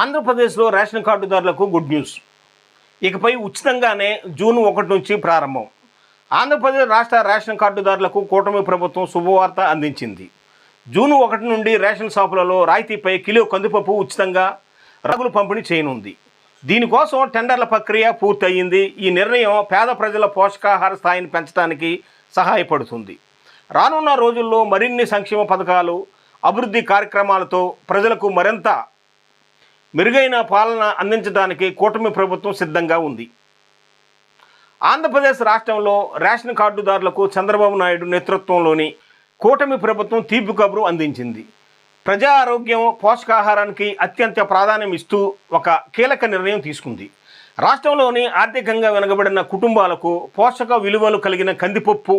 ఆంధ్రప్రదేశ్లో ration కార్డుదారులకు good news. ఇకపై ఉచితంగానే జూన్ ఒకటి నుంచి ప్రారంభం. ఆంధ్రప్రదేశ్ రాష్ట్ర రేషన్ కార్డుదారులకు కూటమి ప్రభుత్వం శుభవార్త అందించింది. జూన్ ఒకటి నుండి రేషన్ షాపులలో రాయితీపై కిలో కందిపప్పు ఉచితంగా రగులు పంపిణీ చేయనుంది. దీనికోసం టెండర్ల ప్రక్రియ పూర్తయింది. ఈ నిర్ణయం పేద ప్రజల పోషకాహార స్థాయిని పెంచడానికి సహాయపడుతుంది. రానున్న రోజుల్లో మరిన్ని సంక్షేమ పథకాలు అభివృద్ధి కార్యక్రమాలతో ప్రజలకు మరింత మెరుగైన పాలన అందించడానికి కూటమి ప్రభుత్వం సిద్ధంగా ఉంది. ఆంధ్రప్రదేశ్ రాష్ట్రంలో రేషన్ కార్డుదారులకు చంద్రబాబు నాయుడు నేతృత్వంలోని కూటమి ప్రభుత్వం తీపి కబురు అందించింది. ప్రజా ఆరోగ్యం పోషకాహారానికి అత్యంత ప్రాధాన్యం ఇస్తూ ఒక కీలక నిర్ణయం తీసుకుంది. రాష్ట్రంలోని ఆర్థికంగా వెనుకబడిన కుటుంబాలకు పోషక విలువలు కలిగిన కందిపప్పు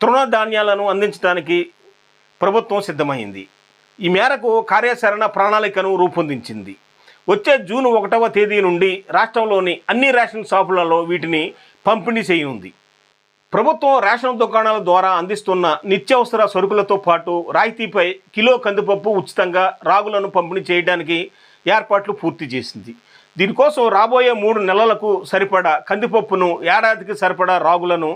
తృణధాన్యాలను అందించడానికి ప్రభుత్వం సిద్ధమైంది. ఈ మేరకు కార్యాచరణ ప్రణాళికను రూపొందించింది. వచ్చే జూన్ ఒకటవ తేదీ నుండి రాష్ట్రంలోని అన్ని రేషన్ షాపులలో వీటిని పంపిణీ చేయనుంది. ప్రభుత్వం రేషన్ దుకాణాల ద్వారా అందిస్తున్న నిత్యావసర సరుకులతో పాటు రాయితీపై కిలో కందిపప్పు ఉచితంగా రాగులను పంపిణీ చేయడానికి ఏర్పాట్లు పూర్తి చేసింది. దీనికోసం రాబోయే మూడు నెలలకు సరిపడా కందిపప్పును ఏడాదికి సరిపడా రాగులను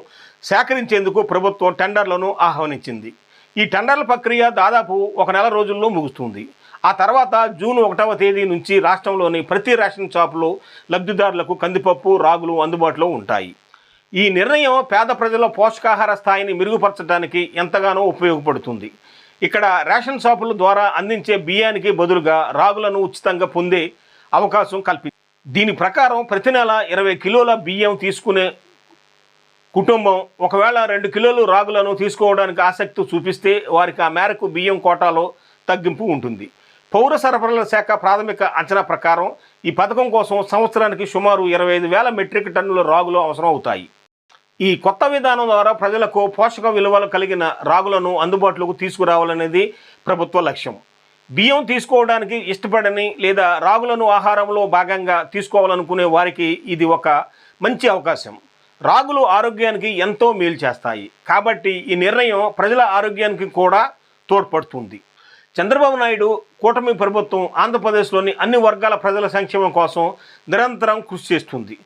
సేకరించేందుకు ప్రభుత్వం టెండర్లను ఆహ్వానించింది. ఈ టెండర్ల ప్రక్రియ దాదాపు ఒక నెల రోజుల్లో ముగుస్తుంది. ఆ తర్వాత జూన్ ఒకటవ తేదీ నుంచి రాష్ట్రంలోని ప్రతి రేషన్ షాపులో లబ్ధిదారులకు కందిపప్పు రాగులు అందుబాటులో ఉంటాయి. ఈ నిర్ణయం పేద ప్రజల పోషకాహార స్థాయిని మెరుగుపరచడానికి ఎంతగానో ఉపయోగపడుతుంది. ఇక్కడ రేషన్ షాపుల ద్వారా అందించే బియ్యానికి బదులుగా రాగులను ఉచితంగా పొందే అవకాశం కల్పి దీని ప్రకారం ప్రతి నెల ఇరవై కిలోల బియ్యం తీసుకునే కుటుంబం ఒకవేళ రెండు కిలోలు రాగులను తీసుకోవడానికి ఆసక్తి చూపిస్తే వారికి ఆ మేరకు బియ్యం కోటాలో తగ్గింపు ఉంటుంది. పౌర సరఫరాల శాఖ ప్రాథమిక అంచనా ప్రకారం ఈ పథకం కోసం సంవత్సరానికి సుమారు ఇరవై ఐదు వేల మెట్రిక్ టన్నుల రాగులు అవసరం అవుతాయి. ఈ కొత్త విధానం ద్వారా ప్రజలకు పోషక విలువలు కలిగిన రాగులను అందుబాటులోకి తీసుకురావాలనేది ప్రభుత్వ లక్ష్యం. బియ్యం తీసుకోవడానికి ఇష్టపడని లేదా రాగులను ఆహారంలో భాగంగా తీసుకోవాలనుకునే వారికి ఇది ఒక మంచి అవకాశం. రాగులు ఆరోగ్యానికి ఎంతో మేలు చేస్తాయి. కాబట్టి ఈ నిర్ణయం ప్రజల ఆరోగ్యానికి కూడా తోడ్పడుతుంది. చంద్రబాబు నాయుడు కూటమి ప్రభుత్వం ఆంధ్రప్రదేశ్లోని అన్ని వర్గాల ప్రజల సంక్షేమం కోసం నిరంతరం కృషి చేస్తుంది.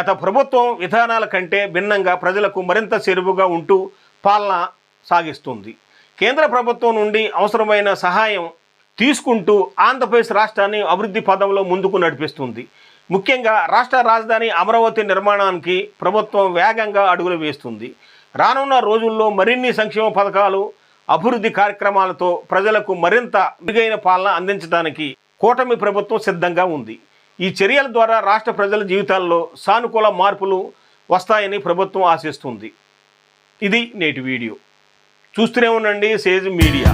గత ప్రభుత్వం విధానాల కంటే భిన్నంగా ప్రజలకు మరింత చెరువుగా ఉంటూ పాలన సాగిస్తుంది. కేంద్ర ప్రభుత్వం నుండి అవసరమైన సహాయం తీసుకుంటూ ఆంధ్రప్రదేశ్ రాష్ట్రాన్ని అభివృద్ధి పదంలో ముందుకు నడిపిస్తుంది. ముఖ్యంగా రాష్ట్ర రాజధాని అమరావతి నిర్మాణానికి ప్రభుత్వం వేగంగా అడుగులు వేస్తుంది. రానున్న రోజుల్లో మరిన్ని సంక్షేమ పథకాలు అభివృద్ధి కార్యక్రమాలతో ప్రజలకు మరింత మెరుగైన పాలన అందించడానికి కూటమి ప్రభుత్వం సిద్ధంగా ఉంది. ఈ చర్యల ద్వారా రాష్ట్ర ప్రజల జీవితాల్లో సానుకూల మార్పులు వస్తాయని ప్రభుత్వం ఆశిస్తుంది. ఇది నేటి వీడియో. చూస్తూనే ఉండండి సేజ్ మీడియా.